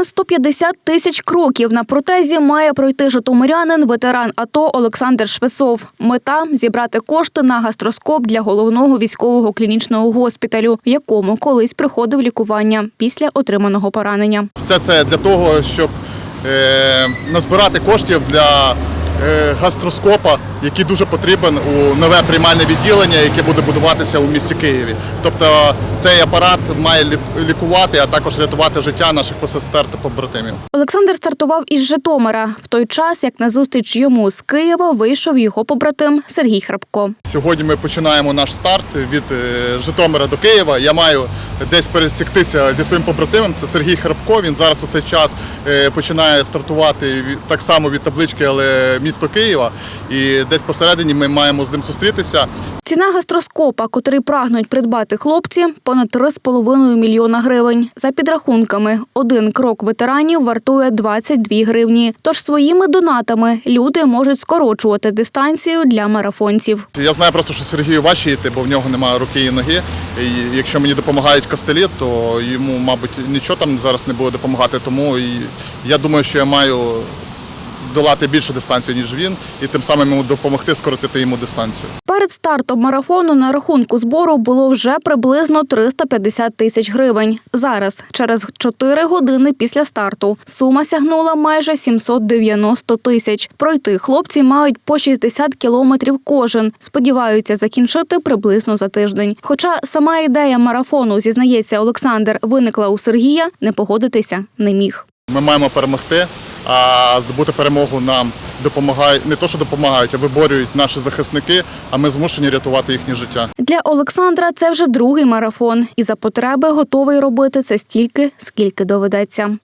Понад 150 тисяч кроків на протезі має пройти житомирянин, ветеран АТО Олександр Швецов. Мета зібрати кошти на гастроскоп для головного військового клінічного госпіталю, в якому колись приходив лікування після отриманого поранення. Все це для того, щоб е, назбирати коштів для гастроскопа, який дуже потрібен у нове приймальне відділення, яке буде будуватися у місті Києві. Тобто цей апарат має лік- лікувати, а також рятувати життя наших посестер та побратимів. Олександр стартував із Житомира в той час, як назустріч йому з Києва вийшов його побратим Сергій Храпко. Сьогодні ми починаємо наш старт від е, Житомира до Києва. Я маю десь пересіктися зі своїм побратимом. Це Сергій Храпко. Він зараз у цей час е, починає стартувати так само від таблички, але місто Києва. І десь посередині ми маємо з ним зустрітися. Ціна гастроскопа, котрий прагнуть придбати хлопці, понад 3,5 мільйона гривень. За підрахунками, один крок ветеранів вартує 22 гривні. Тож своїми донатами люди можуть скорочувати дистанцію для марафонців. Я знаю просто, що Сергію важче йти, бо в нього немає руки і ноги. І якщо мені допомагають костелі, то йому, мабуть, нічого там зараз не буде допомагати. Тому я думаю, що я маю долати більшу дистанцію, ніж він, і тим самим йому допомогти скоротити йому дистанцію. Перед стартом марафону на рахунку збору було вже приблизно 350 тисяч гривень. Зараз, через 4 години після старту, сума сягнула майже 790 тисяч. Пройти хлопці мають по 60 кілометрів кожен. Сподіваються закінчити приблизно за тиждень. Хоча сама ідея марафону, зізнається Олександр, виникла у Сергія, не погодитися не міг. Ми маємо перемогти, а здобути перемогу нам допомагають не то, що допомагають, а виборюють наші захисники. А ми змушені рятувати їхнє життя. Для Олександра це вже другий марафон, і за потреби готовий робити це стільки, скільки доведеться.